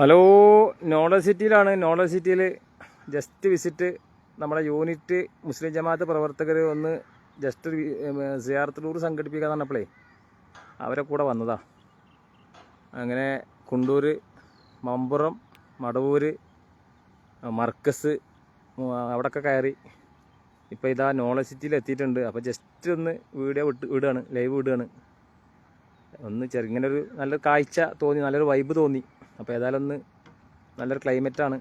Hello knowledge സിറ്റിയിലാണ്. Knowledge സിറ്റിയിൽ just visit നമ്മുടെ യൂണിറ്റ് മുസ്ലിം ജമാഅത്ത് പ്രവർത്തകർ ഒന്ന് ജസ്റ്റ് ഒരു സിയാർത്ത് ടൂർ സംഘടിപ്പിക്കാൻ പറഞ്ഞപ്പോഴേ അവരെ കൂടെ വന്നതാ. അങ്ങനെ കുണ്ടൂർ മമ്പുറം മടവൂർ മർക്കസ് അവിടെയൊക്കെ കയറി. ഇപ്പോൾ ഇതാ നോളജ് സിറ്റിയിൽ എത്തിയിട്ടുണ്ട്. അപ്പോൾ ജസ്റ്റ് ഒന്ന് വീഡിയോ വിട്ട് വിടുകയാണ് ലൈവ് വിടുകയാണ് ഒന്ന് ചെറുങ്ങനെ ഒരു നല്ലൊരു കാഴ്ച തോന്നി നല്ലൊരു വൈബ് തോന്നി. അപ്പോൾ ഏതായാലും ഒന്ന് നല്ലൊരു ക്ലൈമറ്റാണ്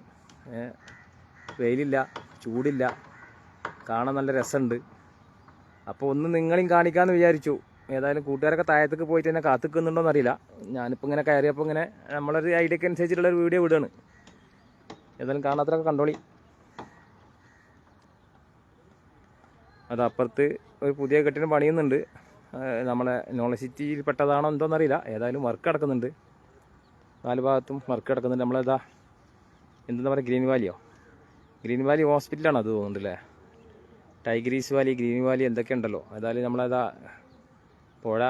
വെയിലില്ല ചൂടില്ല. കാണാൻ നല്ല രസമുണ്ട് അപ്പോൾ ഒന്ന് നിങ്ങളെയും കാണിക്കാമെന്ന് വിചാരിച്ചു. ഏതായാലും കൂട്ടുകാരൊക്കെ താഴത്തേക്ക് പോയിട്ട് തന്നെ കാത്തിക്കുന്നുണ്ടോയെന്ന് എന്നറിയില്ല ഞാനിപ്പോൾ ഇങ്ങനെ കയറിയപ്പോൾ ഇങ്ങനെ നമ്മളൊരു ഐഡിയക്ക് അനുസരിച്ചിട്ടുള്ള ഒരു വീഡിയോ വിടുകയാണ് ഏതായാലും കാണാത്തതൊക്കെ കണ്ടോളി. അത് അപ്പുറത്ത് ഒരു പുതിയ കെട്ടിന് പണിയുന്നുണ്ട്. നമ്മളെ നോളജ് സിറ്റിയിൽ പെട്ടതാണോ എന്തോന്നറിയില്ല. ഏതായാലും വർക്ക് കിടക്കുന്നുണ്ട് നാല് ഭാഗത്തും വർക്ക് കിടക്കുന്നുണ്ട് നമ്മളേതാ എന്താ പറയുക ഗ്രീൻ വാലിയോ ഗ്രീൻ വാലി ഹോസ്പിറ്റലാണ് അത് തോന്നുന്നുണ്ട് അല്ലേ ടൈഗ്രീസ് വാലി ഗ്രീൻ വാലി എന്തൊക്കെ ഉണ്ടല്ലോ? ഏതായാലും നമ്മളേതാ പുഴ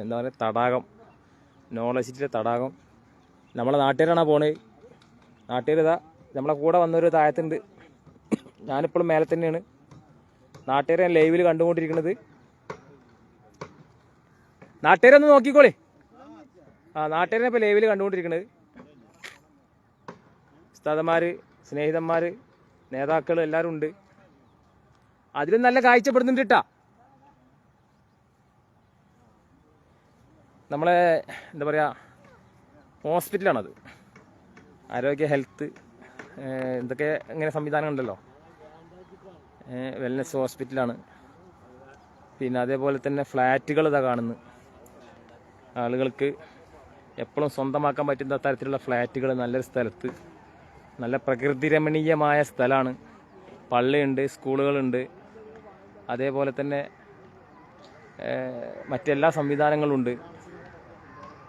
എന്താ പറയുക തടാകം. നോളജ് സിറ്റിയിലെ തടാകം. നമ്മളെ നാട്ടുകാരാണ് പോണേ? നാട്ടുകാർ ഇതാ നമ്മളെ കൂടെ വന്നൊരു താഴത്തുണ്ട്. ഞാനിപ്പോഴും മേലെ തന്നെയാണ്. നാട്ടുകാരെ ലൈവിൽ കണ്ടുകൊണ്ടിരിക്കുന്നത്. നാട്ടുകാരെ ഒന്ന് നോക്കിക്കോളി. ആ നാട്ടുകാരനെ ഇപ്പോൾ ലൈവിൽ കണ്ടുകൊണ്ടിരിക്കുന്നത് ഉസ്താദന്മാർ സ്നേഹിതന്മാര് നേതാക്കൾ എല്ലാരും ഉണ്ട്. അതിലും നല്ല കാഴ്ചപ്പെടുന്നുണ്ട് കേട്ടാ നമ്മളെ എന്താ പറയുക ഹോസ്പിറ്റലാണത്. ആരോഗ്യ ഹെൽത്ത് എന്തൊക്കെ ഇങ്ങനെ സംവിധാനങ്ങളുണ്ടല്ലോ. വെൽനസ് ഹോസ്പിറ്റലാണ്. പിന്നെ അതേപോലെ തന്നെ ഫ്ലാറ്റുകൾ ഇതാ കാണുന്നു ആളുകൾക്ക് എപ്പോഴും സ്വന്തമാക്കാൻ പറ്റുന്ന തരത്തിലുള്ള ഫ്ലാറ്റുകൾ നല്ലൊരു സ്ഥലത്ത്. നല്ല പ്രകൃതി രമണീയമായ സ്ഥലമാണ്. പള്ളിയുണ്ട് സ്കൂളുകളുണ്ട്. അതേപോലെ തന്നെ മറ്റെല്ലാ സംവിധാനങ്ങളും ഉണ്ട്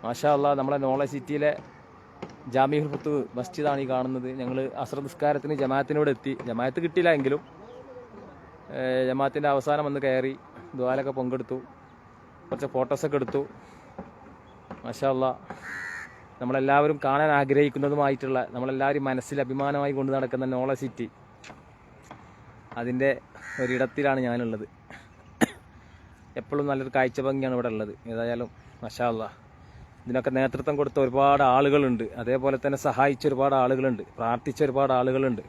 മാഷാ അള്ളാ നമ്മളെ നോളജ് സിറ്റിയിലെ ജാമിഹുൽ ഫുത്ത് മസ്ജിദാണ് ഈ കാണുന്നത്. ഞങ്ങൾ അസ്രനിസ്കാരത്തിന് ജമാഅത്തിനോട് എത്തി. ജമാഅത്ത് കിട്ടിയില്ല എങ്കിലും ജമാഅത്തിന്റെ അവസാനം വന്ന് കയറി ദ്വാലൊക്കെ പങ്കെടുത്തു. കുറച്ച് ഫോട്ടോസൊക്കെ എടുത്തു. മാഷാല്ല നമ്മളെല്ലാവരും കാണാൻ ആഗ്രഹിക്കുന്നതുമായിട്ടുള്ള നമ്മളെല്ലാവരും മനസ്സിൽ അഭിമാനമായി കൊണ്ട് നടക്കുന്ന നോള സിറ്റി. അതിന്റെ ഒരിടത്തിലാണ് ഞാനുള്ളത്. എപ്പോഴും നല്ലൊരു കാഴ്ച ഭംഗിയാണ് ഇവിടെ ഉള്ളത്. ഏതായാലും മഷാല്ല ഇതിനൊക്കെ നേതൃത്വം കൊടുത്ത ഒരുപാട് ആളുകളുണ്ട്. അതേപോലെ തന്നെ സഹായിച്ച ഒരുപാട് ആളുകളുണ്ട്. പ്രാർത്ഥിച്ച ഒരുപാട് ആളുകളുണ്ട്.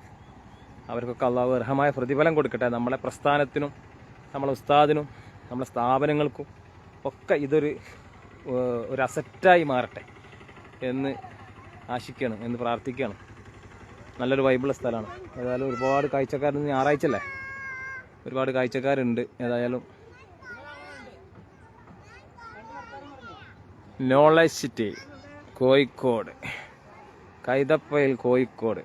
അവർക്കൊക്കെ അള്ളാഹു അർഹമായ പ്രതിഫലം കൊടുക്കട്ടെ. നമ്മളെ പ്രസ്ഥാനത്തിനും നമ്മളെ ഉസ്താദിനും നമ്മളെ സ്ഥാപനങ്ങൾക്കും ഒക്കെ ഇതൊരു ഒരു അസറ്റായി മാറട്ടെ എന്ന് ആശിക്കണം എന്ന് പ്രാർത്ഥിക്കുകയാണ്. നല്ലൊരു വൈബിളുള്ള സ്ഥലമാണ്. ഏതായാലും ഒരുപാട് കാഴ്ചക്കാർ ഞായറാഴ്ച അല്ലേ? ഒരുപാട് കാഴ്ചക്കാരുണ്ട്. ഏതായാലും നോളജ് സിറ്റി കോഴിക്കോട്. കൈതപ്പയിൽ കോഴിക്കോട്.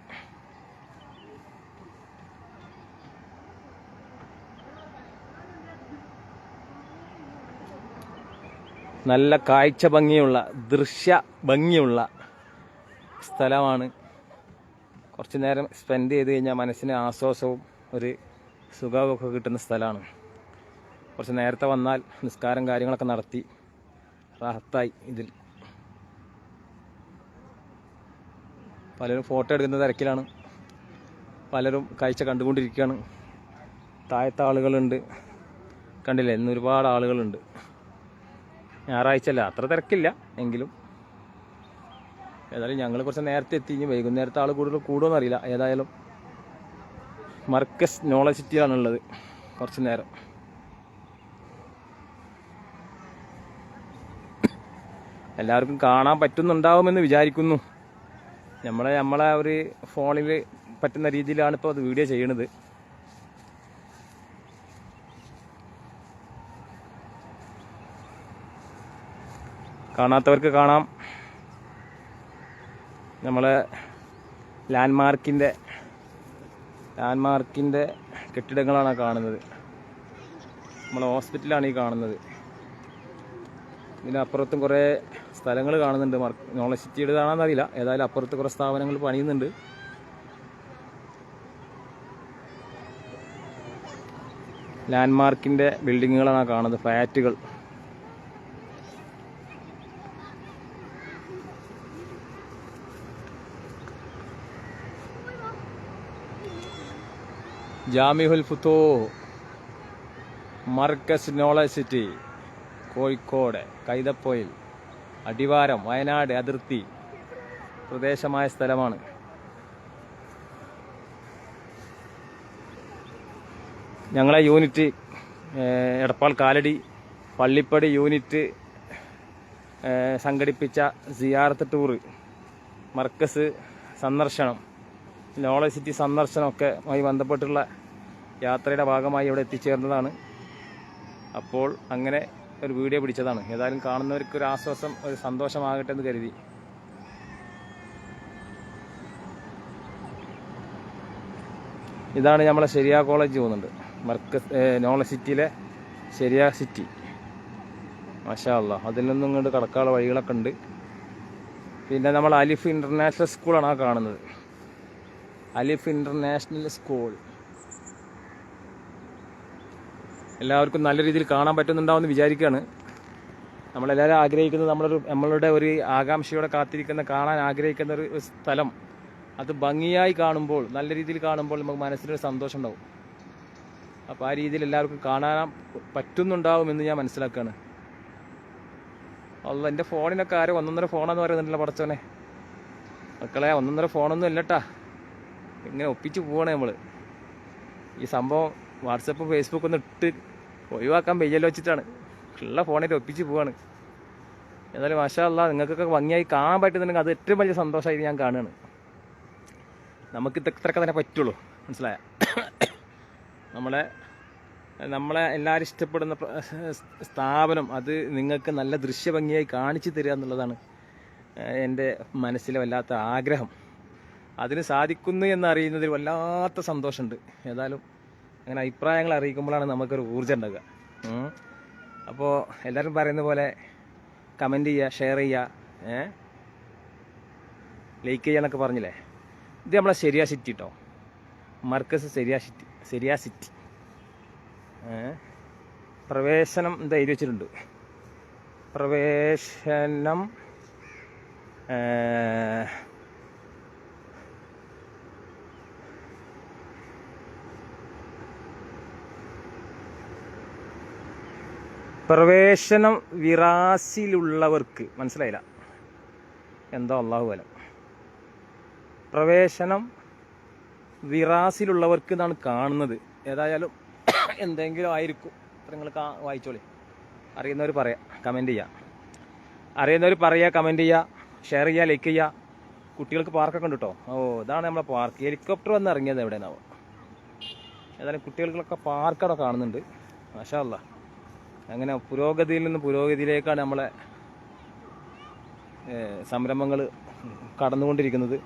നല്ല കാഴ്ച ഭംഗിയുള്ള ദൃശ്യ ഭംഗിയുള്ള സ്ഥലമാണ്. കുറച്ച് നേരം സ്പെൻഡ് ചെയ്ത് കഴിഞ്ഞാൽ മനസ്സിന് ആശ്വാസവും ഒരു സുഖവും ഒക്കെ കിട്ടുന്ന സ്ഥലമാണ്. കുറച്ച് നേരത്തെ വന്നാൽ നിസ്കാരം കാര്യങ്ങളൊക്കെ നടത്തി റാഹത്തായി ഇതിൽ. പലരും ഫോട്ടോ എടുക്കുന്ന തിരക്കിലാണ്. പലരും കാഴ്ച കണ്ടുകൊണ്ടിരിക്കുകയാണ്. താഴത്തെ ആളുകളുണ്ട്. കണ്ടില്ലേ? ഇന്ന് ഒരുപാട് ആളുകളുണ്ട്. ഞായറാഴ്ച അല്ല അത്ര തിരക്കില്ല എങ്കിലും. ഏതായാലും ഞങ്ങൾ കുറച്ച് നേരത്തെ എത്തി ഇനി വൈകുന്നേരത്തെ ആൾ കൂടുതൽ കൂടുമെന്ന് അറിയില്ല ഏതായാലും. മർക്കസ് നോളജ് സിറ്റിയിലാണുള്ളത് കുറച്ച് നേരം. എല്ലാവർക്കും കാണാൻ പറ്റുന്നുണ്ടാവുമെന്ന് വിചാരിക്കുന്നു. നമ്മളെ നമ്മളെ ഒരു ഫോണിൽ പറ്റുന്ന രീതിയിലാണ് ഇപ്പോൾ അത് വീഡിയോ ചെയ്യണത്. കാണാത്തവർക്ക് കാണാം. നമ്മളെ ലാൻഡ്മാർക്കിന്റെ ലാൻഡ്മാർക്കിന്റെ കെട്ടിടങ്ങളാണ് കാണുന്നത്. നമ്മൾ ഹോസ്പിറ്റലാണ് ഈ കാണുന്നത്. ഇതിനപ്പുറത്തും കുറേ സ്ഥലങ്ങൾ കാണുന്നുണ്ട്. നോളജ് സിറ്റിയുടേതാണെന്ന് അറിയില്ല. ഏതായാലും അപ്പുറത്ത് കുറേ സ്ഥാപനങ്ങൾ പണിയുന്നുണ്ട്. ലാൻഡ്മാർക്കിന്റെ ബിൽഡിങ്ങുകളാണ് കാണുന്നത്. ഫ്ലാറ്റുകൾ ജാമിഹുൽ ഫുത്തോ മർക്കസ് നോളജ് സിറ്റി കോഴിക്കോട് കൈതപ്പൊയിൽ അടിവാരം വയനാട് അതിർത്തി പ്രദേശമായ സ്ഥലമാണ്. ഞങ്ങളെ യൂണിറ്റ് എടപ്പാൾ കാലടി പള്ളിപ്പടി യൂണിറ്റ് സംഘടിപ്പിച്ച സിയാർത്ത് ടൂറ് മർക്കസ് സന്ദർശനം. നോളജ് സിറ്റി സന്ദർശനമൊക്കെ ആയി ബന്ധപ്പെട്ടുള്ള യാത്രയുടെ ഭാഗമായി ഇവിടെ എത്തിച്ചേർന്നതാണ്. അപ്പോൾ അങ്ങനെ ഒരു വീഡിയോ പിടിച്ചതാണ്. ഏതായാലും കാണുന്നവർക്ക് ഒരു ആശ്വാസം ഒരു സന്തോഷമാകട്ടെ എന്ന് കരുതി. ഇതാണ് നമ്മളെ ശരിയ കോളേജ് പോകുന്നുണ്ട്. മർക്കസ് നോളജ് സിറ്റിയിലെ ശരിയ സിറ്റി. മാഷാ അല്ലാ അതിൽ നിന്നും ഇങ്ങോട്ട് കടക്കാനുള്ള വഴികളൊക്കെ ഉണ്ട്. പിന്നെ നമ്മൾ അലിഫ് ഇന്റർനാഷണൽ സ്കൂളാണ് ആ കാണുന്നത്. അലിഫ് ഇന്റർനാഷണൽ സ്കൂൾ. എല്ലാവർക്കും നല്ല രീതിയിൽ കാണാൻ പറ്റുന്നുണ്ടാവുമെന്ന് വിചാരിക്കുകയാണ്. നമ്മളെല്ലാവരും ആഗ്രഹിക്കുന്നത് നമ്മളൊരു നമ്മളുടെ ഒരു ആകാംക്ഷയോടെ കാത്തിരിക്കുന്ന കാണാൻ ആഗ്രഹിക്കുന്ന ഒരു സ്ഥലം. അത് ഭംഗിയായി കാണുമ്പോൾ നല്ല രീതിയിൽ കാണുമ്പോൾ നമുക്ക് മനസ്സിനൊരു സന്തോഷം ഉണ്ടാവും അപ്പോൾ ആ രീതിയിൽ എല്ലാവർക്കും കാണാൻ പറ്റുന്നുണ്ടാവുമെന്ന് ഞാൻ മനസ്സിലാക്കുകയാണ്. അല്ല എന്റെ ഫോണിനൊക്കെ ആരോ ഒന്നൊന്നര ഫോണെന്ന് പറയുന്നുണ്ടല്ലോ പടച്ചോനെ മക്കളെ ഒന്നൊന്നര ഫോണൊന്നും ഇല്ലട്ടാ. ഇങ്ങനെ ഒപ്പിച്ച് പോവാണ് നമ്മൾ ഈ സംഭവം വാട്സപ്പ് ഫേസ്ബുക്ക് ഒന്ന് ഇട്ട് ഒഴിവാക്കാൻ വയ്യല്ലോ വെച്ചിട്ടാണ്. ഉള്ള ഫോണിൽ ഒപ്പിച്ച് പോവാണ്. എന്നാലും മാഷാ അല്ല നിങ്ങൾക്കൊക്കെ ഭംഗിയായി കാണാൻ പറ്റുന്നുണ്ടെങ്കിൽ അത് ഏറ്റവും വലിയ സന്തോഷമായി ഞാൻ കാണുകയാണ്. നമുക്ക് ഇത് ഇത്രയൊക്കെ തന്നെ പറ്റുള്ളൂ. മനസ്സിലായ? നമ്മളെ നമ്മളെ എല്ലാവരും ഇഷ്ടപ്പെടുന്ന സ്ഥാപനം അത് നിങ്ങൾക്ക് നല്ല ദൃശ്യഭംഗിയായി കാണിച്ചു തരിക എന്നുള്ളതാണ് എന്റെ മനസ്സിലെ വല്ലാത്ത ആഗ്രഹം. അതിന് സാധിക്കുന്നു എന്നറിയുന്നതിൽ വല്ലാത്ത സന്തോഷമുണ്ട്. ഏതായാലും അങ്ങനെ അഭിപ്രായങ്ങൾ അറിയിക്കുമ്പോഴാണ് നമുക്കൊരു ഊർജം ഉണ്ടാകുക അപ്പോൾ എല്ലാവരും പറയുന്ന പോലെ കമന്റ് ചെയ്യുക ഷെയർ ചെയ്യുക ഏ? ലൈക്ക് ചെയ്യുക എന്നൊക്കെ പറഞ്ഞില്ലേ? ഇത് നമ്മളെ ശരിയാ സിറ്റി കേട്ടോ മർക്കസ് ശരിയാ സിറ്റി ശരിയാ സിറ്റി പ്രവേശനം എന്താ എഴുതി വെച്ചിട്ടുണ്ട്? പ്രവേശനം പ്രവേശനം വിറാസിലുള്ളവർക്ക് മനസ്സിലായില്ല. എന്തോ അള്ളാഹു വലം പ്രവേശനം വിറാസിലുള്ളവർക്ക് എന്നാണ് കാണുന്നത്. ഏതായാലും എന്തെങ്കിലും ആയിരിക്കും. നിങ്ങൾ വായിച്ചോളി. അറിയുന്നവർ പറയാം കമന്റ് ചെയ്യാം. അറിയുന്നവർ പറയുക കമന്റ് ചെയ്യുക ഷെയർ ചെയ്യുക ലൈക്ക് ചെയ്യുക കുട്ടികൾക്ക് പാർക്കൊക്കെ ഉണ്ട് കേട്ടോ ഓ ഇതാണ് നമ്മളെ പാർക്ക് ഹെലികോപ്റ്റർ വന്ന് ഇറങ്ങിയത് എവിടെയാണാവും ഏതായാലും കുട്ടികൾക്കൊക്കെ പാർക്കവിടെ കാണുന്നുണ്ട്. മാഷാ അല്ലാ അങ്ങനെ പുരോഗതിയിൽ നിന്ന് പുരോഗതിയിലേക്കാണ് നമ്മളെ സംരംഭങ്ങൾ കടന്നുകൊണ്ടിരിക്കുന്നത്.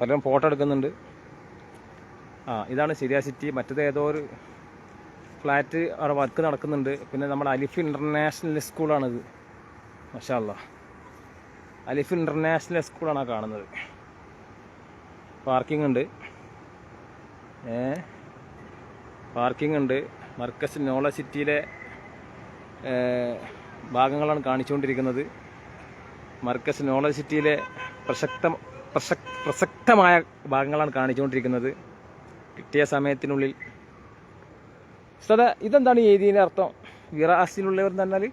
പലരും ഫോട്ടോ എടുക്കുന്നുണ്ട്. ആ ഇതാണ് ശരിയാ സിറ്റി. മറ്റത് ഏതോ ഒരു ഫ്ലാറ്റ് അവിടെ വർക്ക് നടക്കുന്നുണ്ട്. പിന്നെ നമ്മുടെ അലിഫ് ഇന്റർനാഷണൽ സ്കൂളാണിത്. മഷാല്ല അലിഫ് ഇന്റർനാഷണൽ സ്കൂളാണ് കാണുന്നത്. പാർക്കിംഗ് ഉണ്ട്. ഏ? പാർക്കിംഗ് ഉണ്ട്. മർക്കസ് നോള സിറ്റിയിലെ ഭാഗങ്ങളാണ് കാണിച്ചുകൊണ്ടിരിക്കുന്നത്. മർക്കസ് നോള സിറ്റിയിലെ പ്രസക്ത പ്രസക് പ്രസക്തമായ ഭാഗങ്ങളാണ് കാണിച്ചുകൊണ്ടിരിക്കുന്നത്. കിട്ടിയ സമയത്തിനുള്ളിൽ. സദാ ഇതെന്താണ് ഏതിന്റെ അർത്ഥം? വിറാസിലുള്ളവർ എന്ന് പറഞ്ഞാൽ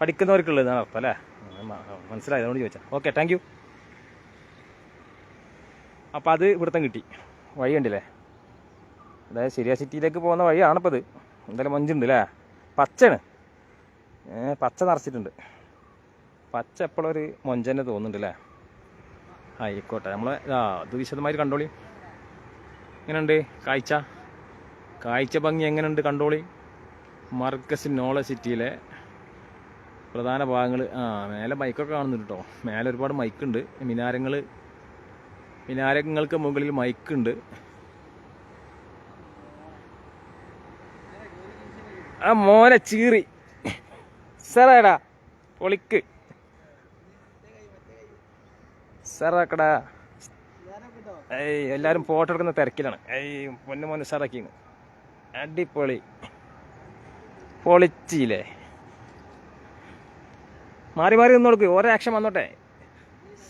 പഠിക്കുന്നവർക്കുള്ളതാണ് അർത്ഥം അല്ലേ? മനസ്സിലായി അതുകൊണ്ട് ചോദിച്ചാൽ ഓക്കെ താങ്ക് യു. അപ്പോൾ അത് ഇവിടുത്തെ കിട്ടി. വഴി ഉണ്ടല്ലേ അതായത് ശരിയാ സിറ്റിയിലേക്ക് പോകുന്ന വഴിയാണിപ്പോൾ ഇത് എന്തായാലും മഞ്ചുണ്ട് അല്ലേ പച്ചയാണ് പച്ച നിറച്ചിട്ടുണ്ട്. പച്ച എപ്പോഴും ഒരു മൊഞ്ചന്നെ തോന്നുന്നുണ്ട് അല്ലേ ആയിക്കോട്ടെ നമ്മൾ ആ അത് വിശദമായി കണ്ടോളി. എങ്ങനെയുണ്ട്? കാഴ്ച? കാഴ്ച ഭംഗി എങ്ങനെയുണ്ട് കണ്ടോളി? മർക്കസ് നോള സിറ്റിയിലെ പ്രധാന ഭാഗങ്ങൾ ആ മേലെ മൈക്കൊക്കെ കാണുന്നുണ്ട് കേട്ടോ മേലെ ഒരുപാട് മൈക്കുണ്ട്. മിനാരങ്ങൾ മിനാരങ്ങൾക്ക് മുകളിൽ മൈക്കുണ്ട്. ആ മോനെ ചീറി. സാറേടാ പൊളിക്ക്. സാറാക്കടാ ഏയ് എല്ലാരും ഫോട്ടോ എടുക്കുന്ന തിരക്കിലാണ്. ഏയ് പൊന്നു മോനെ സാറാക്കി അടിപൊളി. പൊളിച്ചില്ലേ? മാറി മാറി നിന്ന് കൊടുക്കും ഓരോ ആക്ഷൻ വന്നോട്ടെ.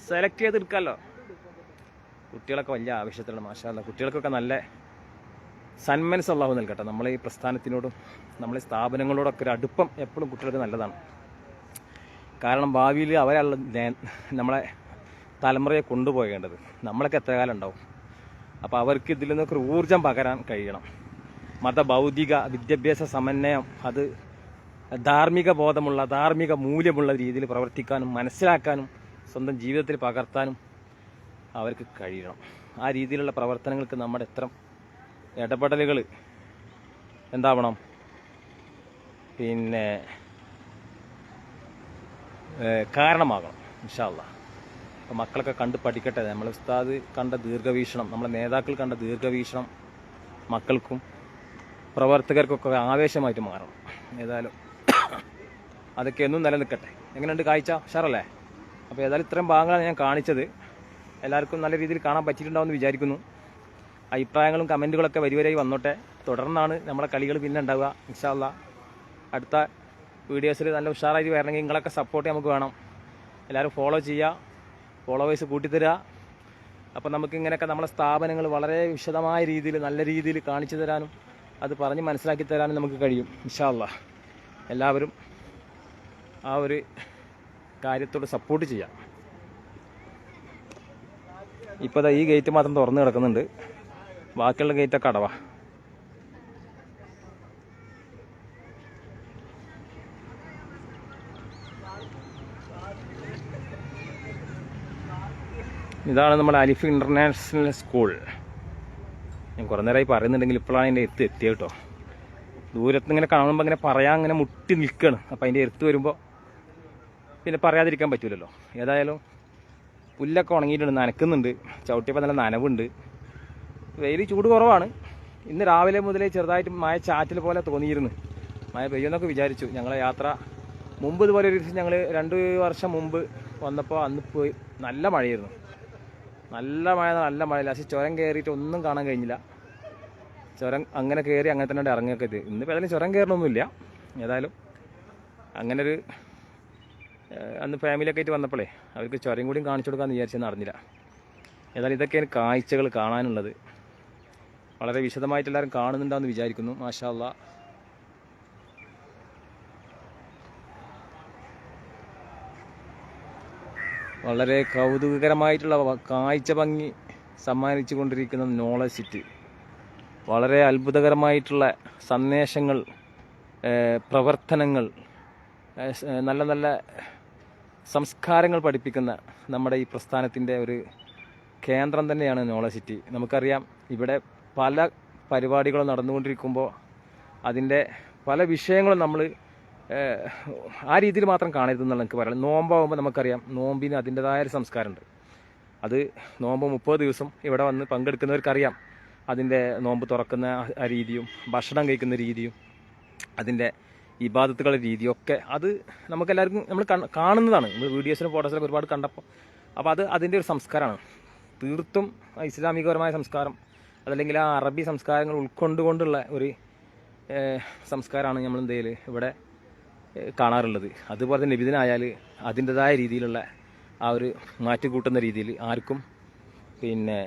സെലക്ട് ചെയ്ത് എടുക്കാമല്ലോ കുട്ടികളൊക്കെ വലിയ ആവശ്യത്തിലാണ് മാഷാല്ല കുട്ടികൾക്കൊക്കെ നല്ല സന്മനസ് അള്ളാഹു നൽകട്ടെ. നമ്മളെ ഈ പ്രസ്ഥാനത്തിനോടും നമ്മളെ സ്ഥാപനങ്ങളോടൊക്കെ ഒരു അടുപ്പം എപ്പോഴും കുട്ടികൾക്ക് നല്ലതാണ്. കാരണം ഭാവിയിൽ അവരല്ല നമ്മളെ തലമുറയെ കൊണ്ടുപോകേണ്ടത്. നമ്മളൊക്കെ എത്ര കാലം ഉണ്ടാവും? അപ്പോൾ അവർക്ക് ഇതിൽ നിന്നൊക്കെ ഒരു ഊർജം പകരാൻ കഴിയണം. മത ഭൗതിക വിദ്യാഭ്യാസ സമന്വയം അത് ധാർമ്മിക ബോധമുള്ള ധാർമ്മിക മൂല്യമുള്ള രീതിയിൽ പ്രവർത്തിക്കാനും മനസ്സിലാക്കാനും സ്വന്തം ജീവിതത്തിൽ പകർത്താനും അവർക്ക് കഴിയണം. ആ രീതിയിലുള്ള പ്രവർത്തനങ്ങൾക്ക് നമ്മുടെ എത്ര ഇടപെടലുകൾ എന്താവണം? പിന്നെ കാരണമാകണം ഇൻഷാല്ല അപ്പം മക്കളൊക്കെ കണ്ട് പഠിക്കട്ടെ. നമ്മൾ ഉസ്താദ് കണ്ട ദീർഘവീക്ഷണം നമ്മളെ നേതാക്കൾ കണ്ട ദീർഘവീക്ഷണം മക്കൾക്കും പ്രവർത്തകർക്കൊക്കെ ആവേശമായിട്ട് മാറണം. ഏതായാലും അതൊക്കെ എന്നും നിലനിൽക്കട്ടെ. എങ്ങനെയുണ്ട് കാഴ്ച? ഉഷാറല്ലേ? അപ്പോൾ ഏതായാലും ഇത്രയും ഭാഗങ്ങളാണ് ഞാൻ കാണിച്ചത്. എല്ലാവർക്കും നല്ല രീതിയിൽ കാണാൻ പറ്റിയിട്ടുണ്ടാവുമെന്ന് വിചാരിക്കുന്നു. അഭിപ്രായങ്ങളും കമന്റുകളൊക്കെ വരിവരായി വന്നോട്ടെ. തുടർന്നാണ് നമ്മളെ കളികൾ പിന്നെ ഉണ്ടാവുക ഇൻഷാല്ല അടുത്ത വീഡിയോസിൽ നല്ല ഉഷാറായിട്ട് വരണമെങ്കിൽ നിങ്ങളൊക്കെ സപ്പോർട്ട് നമുക്ക് വേണം. എല്ലാവരും ഫോളോ ചെയ്യുക ഫോളോവേഴ്സ് കൂട്ടിത്തരിക. അപ്പോൾ നമുക്ക് ഇങ്ങനെയൊക്കെ നമ്മളെ സ്ഥാപനങ്ങൾ വളരെ വിശദമായ രീതിയിൽ നല്ല രീതിയിൽ കാണിച്ചു തരാനും അത് പറഞ്ഞ് മനസ്സിലാക്കി തരാനും നമുക്ക് കഴിയും ഇൻഷാല്ല എല്ലാവരും ആ ഒരു കാര്യത്തോട് സപ്പോർട്ട് ചെയ്യാം ഇപ്പോൾ ഈ ഗേറ്റ് മാത്രം തുറന്ന് കിടക്കുന്നുണ്ട്. ബാക്കിയുള്ള ഗേറ്റൊക്കെ അടവാ. ഇതാണ് നമ്മുടെ അലിഫ് ഇന്റർനാഷണൽ സ്കൂൾ ഞാൻ കുറേ നേരമായി പറയുന്നുണ്ടെങ്കിൽ ഇപ്പോഴാണ് എന്റെ എത്തി എത്തിയത് കേട്ടോ. ദൂരത്ത് ഇങ്ങനെ കാണുമ്പോൾ ഇങ്ങനെ പറയാൻ അങ്ങനെ മുട്ടി നിൽക്കുകയാണ് അപ്പോൾ അതിന്റെ എരുത്ത് വരുമ്പോൾ പിന്നെ പറയാതിരിക്കാൻ പറ്റില്ലല്ലോ ഏതായാലും പുല്ലൊക്കെ ഉണങ്ങിയിട്ടുണ്ട് നനക്കുന്നുണ്ട്. ചവിട്ടിയപ്പോൾ നല്ല നനവുണ്ട്. വെയിൽ ചൂട് കുറവാണ്. ഇന്ന് രാവിലെ മുതലേ ചെറുതായിട്ട് മഴ ചാറ്റൽ പോലെ തോന്നിയിരുന്നു. മഴ പെയ്യുമെന്നൊക്കെ വിചാരിച്ചു. ഞങ്ങളെ യാത്ര മുമ്പ് ഇതുപോലെ ഒരു ദിവസം ഞങ്ങൾ രണ്ട് വർഷം മുമ്പ് വന്നപ്പോൾ അന്ന് പോയി നല്ല മഴയായിരുന്നു. നല്ല മഴ നല്ല മഴ. ലാസ്റ്റ് ചുരം കയറിയിട്ട് ഒന്നും കാണാൻ കഴിഞ്ഞില്ല. ചുരം അങ്ങനെ കയറി അങ്ങനെ തന്നെ ഇറങ്ങിയൊക്കെ ഇത് ഇന്നിപ്പോൾ ഏതായാലും ചുരം കയറണമൊന്നുമില്ല. ഏതായാലും അങ്ങനെ ഒരു അന്ന് ഫാമിലിയൊക്കെ ആയിട്ട് വന്നപ്പോഴേ അവർക്ക് ചുരം കൂടിയും കാണിച്ചു കൊടുക്കാമെന്ന് വിചാരിച്ചെന്ന് അറിഞ്ഞില്ല. ഏതായാലും ഇതൊക്കെയാണ് കാഴ്ചകൾ കാണാനുള്ളത്. വളരെ വിശദമായിട്ട് എല്ലാവരും കാണുന്നുണ്ടാന്ന് വിചാരിക്കുന്നു. മാഷാ അല്ലാ വളരെ കൗതുകകരമായിട്ടുള്ള കാഴ്ച ഭംഗി സമ്മാനിച്ചു കൊണ്ടിരിക്കുന്ന നോളജ് സിറ്റി. വളരെ അത്ഭുതകരമായിട്ടുള്ള സന്ദേശങ്ങൾ പ്രവർത്തനങ്ങൾ നല്ല നല്ല സംസ്കാരങ്ങൾ പഠിപ്പിക്കുന്ന നമ്മുടെ ഈ പ്രസ്ഥാനത്തിന്റെ ഒരു കേന്ദ്രം തന്നെയാണ് നോളജ് സിറ്റി. നമുക്കറിയാം ഇവിടെ പല പരിപാടികളും നടന്നുകൊണ്ടിരിക്കുമ്പോൾ അതിന്റെ പല വിഷയങ്ങളും നമ്മൾ ആ രീതിയിൽ മാത്രം കാണരുതെന്നുള്ള എനിക്ക് പറയാം നോമ്പാകുമ്പോൾ നമുക്കറിയാം നോമ്പിന് അതിന്റെതായ ഒരു സംസ്കാരമുണ്ട്. അത് നോമ്പ് മുപ്പത് ദിവസം ഇവിടെ വന്ന് പങ്കെടുക്കുന്നവർക്കറിയാം. അതിന്റെ നോമ്പ് തുറക്കുന്ന ആ രീതിയും ഭക്ഷണം കഴിക്കുന്ന രീതിയും അതിന്റെ ഇബാദത്തുകളുടെ രീതിയൊക്കെ അത് നമുക്കെല്ലാവർക്കും നമ്മൾ കാണുന്നതാണ്. നമ്മൾ വീഡിയോസിലും ഫോട്ടോസിലൊക്കെ ഒരുപാട് കണ്ടപ്പോൾ അപ്പോൾ അത് അതിന്റെ ഒരു സംസ്കാരമാണ്. തീർത്തും ഇസ്ലാമികപരമായ സംസ്കാരം. അതല്ലെങ്കിൽ ആ അറബി സംസ്കാരങ്ങൾ ഉൾക്കൊണ്ടുകൊണ്ടുള്ള ഒരു സംസ്കാരമാണ് നമ്മൾ എന്ത് ഇവിടെ കാണാറുള്ളത്. അതുപോലെ തന്നെ നബിദിനായാൽ അതിന്റെതായ രീതിയിലുള്ള ആ ഒരു മാറ്റുകൂട്ടുന്ന രീതിയിൽ ആർക്കും പിന്നെ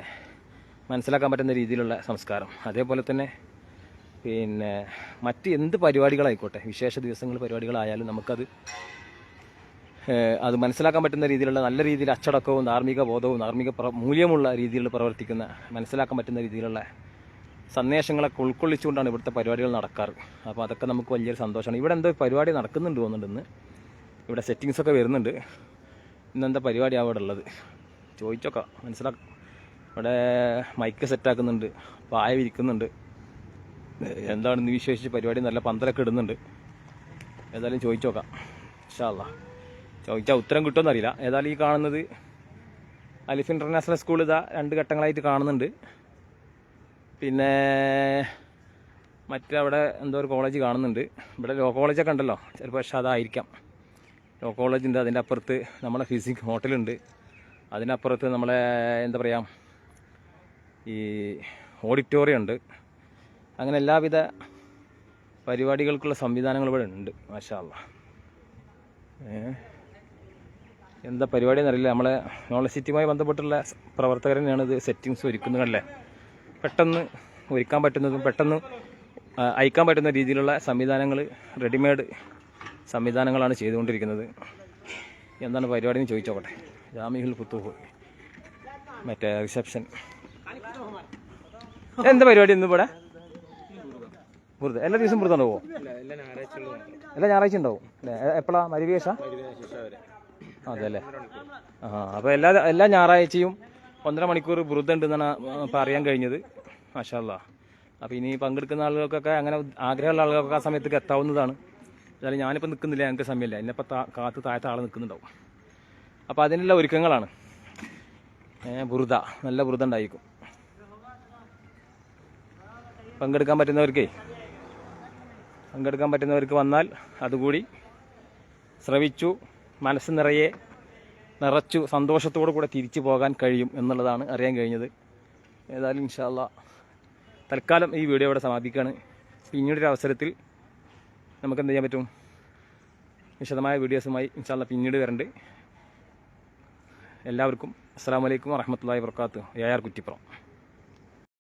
മനസ്സിലാക്കാൻ പറ്റുന്ന രീതിയിലുള്ള സംസ്കാരം. അതേപോലെ തന്നെ പിന്നെ മറ്റ് എന്ത് പരിപാടികളായിക്കോട്ടെ വിശേഷ ദിവസങ്ങൾ പരിപാടികളായാലും നമുക്കത് അത് മനസ്സിലാക്കാൻ പറ്റുന്ന രീതിയിലുള്ള നല്ല രീതിയിൽ അച്ചടക്കവും ധാർമ്മിക ബോധവും ധാർമ്മിക മൂല്യമുള്ള രീതിയിൽ പ്രവർത്തിക്കുന്ന മനസ്സിലാക്കാൻ പറ്റുന്ന രീതിയിലുള്ള സന്ദേശങ്ങളൊക്കെ ഉൾക്കൊള്ളിച്ചുകൊണ്ടാണ് ഇവിടുത്തെ പരിപാടികൾ നടക്കാറ്. അപ്പോൾ അതൊക്കെ നമുക്ക് വലിയൊരു സന്തോഷമാണ്. ഇവിടെ എന്തോ പരിപാടി നടക്കുന്നുണ്ട് തോന്നുന്നുണ്ട് ഇന്ന്. ഇവിടെ സെറ്റിങ്സൊക്കെ വരുന്നുണ്ട്. ഇന്നെന്താ പരിപാടിയാണ് ഇവിടെ ഉള്ളത്? ചോദിച്ചോക്കാം. മനസ്സിലാക്കാം. ഇവിടെ മൈക്ക് സെറ്റാക്കുന്നുണ്ട് പായ വിരിക്കുന്നുണ്ട്. എന്താണെന്ന് വിശേഷിച്ച് പരിപാടി? നല്ല പന്തലൊക്കെ ഇടുന്നുണ്ട്. ഏതായാലും ചോദിച്ചു നോക്കാം ഇൻഷാല്ല ചോദിച്ചാൽ ഉത്തരം കിട്ടുമെന്ന് അറിയില്ല. ഏതായാലും ഈ കാണുന്നത് അലിഫ് ഇന്റർനാഷണൽ സ്കൂൾ ഇതാ രണ്ട് ഘട്ടങ്ങളായിട്ട് കാണുന്നുണ്ട്. പിന്നെ മറ്റവിടെ എന്തോ ഒരു കോളേജ് കാണുന്നുണ്ട്. ഇവിടെ ലോ കോളേജൊക്കെ ഉണ്ടല്ലോ. ചിലപ്പോൾ പക്ഷേ അതായിരിക്കാം. ലോ കോളേജ് ഉണ്ട്. അതിന്റെ അപ്പുറത്ത് നമ്മുടെ ഫിസിക് ഹോട്ടലുണ്ട് അതിനപ്പുറത്ത് നമ്മളെ എന്താ പറയുക ഈ ഓഡിറ്റോറിയം ഉണ്ട്. അങ്ങനെ എല്ലാവിധ പരിപാടികൾക്കുള്ള സംവിധാനങ്ങൾ ഇവിടെ ഉണ്ട്. മാഷാ അല്ലാ. എന്താ പരിപാടി എന്നറിയില്ല നമ്മളെ നോളജ് സിറ്റിയുമായി ബന്ധപ്പെട്ടുള്ള പ്രവർത്തകർ തന്നെയാണ് ഇത് സെറ്റിങ്സ് ഒരുക്കുന്നതല്ലേ പെട്ടെന്ന് ഒരുക്കാൻ പറ്റുന്നതും പെട്ടെന്ന് അയക്കാൻ പറ്റുന്ന രീതിയിലുള്ള സംവിധാനങ്ങൾ റെഡിമെയ്ഡ് സംവിധാനങ്ങളാണ് ചെയ്തുകൊണ്ടിരിക്കുന്നത്. എന്താണ് പരിപാടി എന്ന് ചോദിച്ചോട്ടെ ജാമിഹുൽ ഫുത്തൂഹ് മറ്റേ റിസപ്ഷൻ എന്താ പരിപാടി ഇന്ന് ഇവിടെ? വെറുതെ. എല്ലാ ദിവസവും വെറുതെ ഉണ്ടാവുമോ എല്ലാ ഞായറാഴ്ച ഉണ്ടാവും. അല്ലേ? എപ്പോഴാ മരുവേശ അതെ അല്ലേ ആ അപ്പോൾ എല്ലാ എല്ലാ ഞായറാഴ്ചയും ഒന്നര മണിക്കൂർ വ്രതം ഉണ്ടെന്നാണ് ഇപ്പം അറിയാൻ കഴിഞ്ഞത്. മാഷാല്ല അപ്പോൾ ഇനി പങ്കെടുക്കുന്ന ആളുകൾക്കൊക്കെ അങ്ങനെ ആഗ്രഹമുള്ള ആളുകൾക്കൊക്കെ ആ സമയത്തേക്ക് എത്താവുന്നതാണ്. എന്നാലും ഞാനിപ്പോൾ നിൽക്കുന്നില്ല ഞങ്ങൾക്ക് സമയമില്ല. എന്നെപ്പോൾ താ കാത്ത് താഴത്തെ ആൾ നിൽക്കുന്നുണ്ടാവും. അപ്പോൾ അതിനുള്ള ഒരുക്കങ്ങളാണ്. ഏ ബുറുദ നല്ല ബുറുദ ഉണ്ടായിരിക്കും. പങ്കെടുക്കാൻ പറ്റുന്നവർക്കേ പങ്കെടുക്കാൻ പറ്റുന്നവർക്ക് വന്നാൽ അതുകൂടി ശ്രവിച്ചു. മനസ്സ് നിറയെ നിറച്ചു സന്തോഷത്തോടു കൂടെ തിരിച്ചു പോകാൻ കഴിയും എന്നുള്ളതാണ് അറിയാൻ കഴിഞ്ഞത്. ഏതായാലും ഇൻഷാല്ല തൽക്കാലം ഈ വീഡിയോ ഇവിടെ സമാപിക്കുകയാണ്. പിന്നീടൊരു അവസരത്തിൽ നമുക്ക് എന്ത് ചെയ്യാൻ പറ്റും? വിശദമായ വീഡിയോസുമായി ഇൻഷാല്ല പിന്നീട് വരണ്ട്. എല്ലാവർക്കും അസ്സാം വലൈക്കും വറഹമത്തല്ലാ വർക്കാത്തു എ ആർ കുറ്റിപ്പുറം.